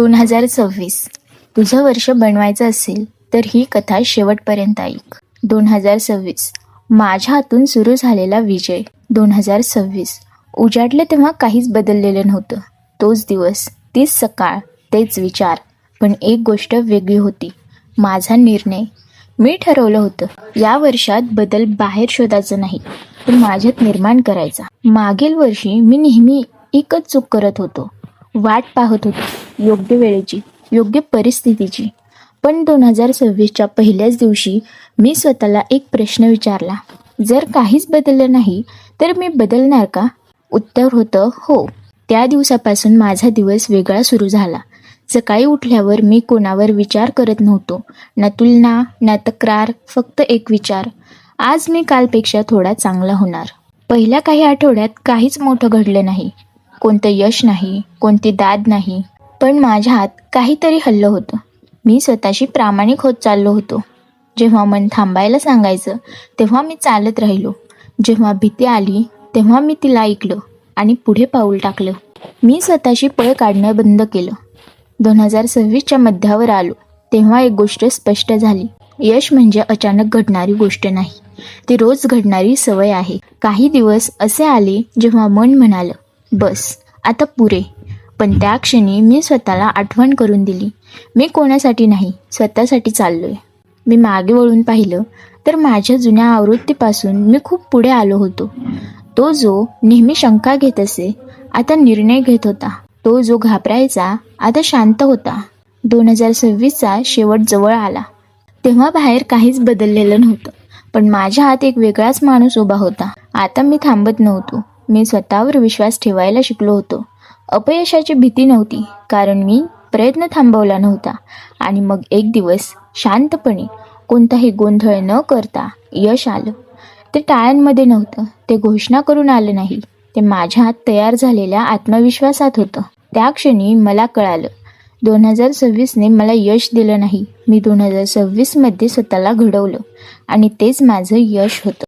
दोन हजार सव्वीस. तुझं वर्ष बनवायचं असेल तर ही कथा शेवटपर्यंत ऐक. दोन हजार सव्वीस. माझ्या हातून सुरू झालेला विजय. दोन हजार सव्वीस. उजाडलं तेव्हा काहीच बदललेलं नव्हतं. तोच दिवस तीच सकाळ तेच विचार. पण एक गोष्ट वेगळी होती. माझा निर्णय. मी ठरवलं होतं या वर्षात बदल बाहेर शोधायचं नाही पण माझ्यात निर्माण करायचा. मागील वर्षी मी नेहमी एकच चूक करत होतो. वाट पाहत होतो. योग्य वेळेची योग्य परिस्थितीची. पण दोन हजार सव्वीसच्या पहिल्याच दिवशी मी स्वतःला एक प्रश्न विचारला. जर काहीच बदललं नाही तर मी बदलणार का? उत्तर होतं हो. त्या दिवसापासून माझा दिवस वेगळा सुरू झाला. सकाळी उठल्यावर मी कोणावर विचार करत नव्हतो. ना तुलना ना तक्रार फक्त एक विचार. आज मी कालपेक्षा थोडा चांगला होणार. पहिल्या काही आठवड्यात काहीच मोठं घडलं नाही. कोणतं यश नाही कोणती दाद नाही. पण माझ्या हात काहीतरी हल्लं होतं. मी स्वतःशी प्रामाणिक होत चाललो होतो. जेव्हा मन थांबायला सांगायचं तेव्हा मी चालत राहिलो. जेव्हा भीती आली तेव्हा मी तिला ऐकलं आणि पुढे पाऊल टाकलं. मी स्वतःशी पळ काढणं बंद केलं. दोन हजार सव्वीसच्या मध्यावर आलो तेव्हा एक गोष्ट स्पष्ट झाली. यश म्हणजे अचानक घडणारी गोष्ट नाही. ती रोज घडणारी सवय आहे. काही दिवस असे आले जेव्हा मन म्हणालं बस आता पुरे. पण त्या क्षणी मी स्वतःला आठवण करून दिली. मी कोणासाठी नाही स्वतःसाठी चाललोय. मी मागे वळून पाहिलं तर माझ्या जुन्या आवृत्तीपासून मी खूप पुढे आलो होतो. तो जो नेहमी शंका घेत असे आता निर्णय घेत होता. तो जो घाबरायचा आता शांत होता. दोन हजार सव्वीसचा शेवट जवळ आला. तेव्हा बाहेर काहीच बदललेलं नव्हतं. पण माझ्या हात एक वेगळाच माणूस उभा होता. आता मी थांबत नव्हतो. मी स्वतःवर विश्वास ठेवायला शिकलो होतो. अपयशाची भीती नव्हती कारण मी प्रयत्न थांबवला नव्हता. आणि मग एक दिवस शांतपणे कोणताही गोंधळ न करता यश आलं. ते टाळ्यांमध्ये नव्हतं ते घोषणा करून आलं नाही. ते माझ्या हात तयार झालेल्या आत्मविश्वासात होतं. त्या क्षणी मला कळालं दोन हजार सव्वीसने मला यश दिलं नाही. मी दोन हजार सव्वीसमध्ये स्वतःला घडवलं आणि तेच माझं यश होतं.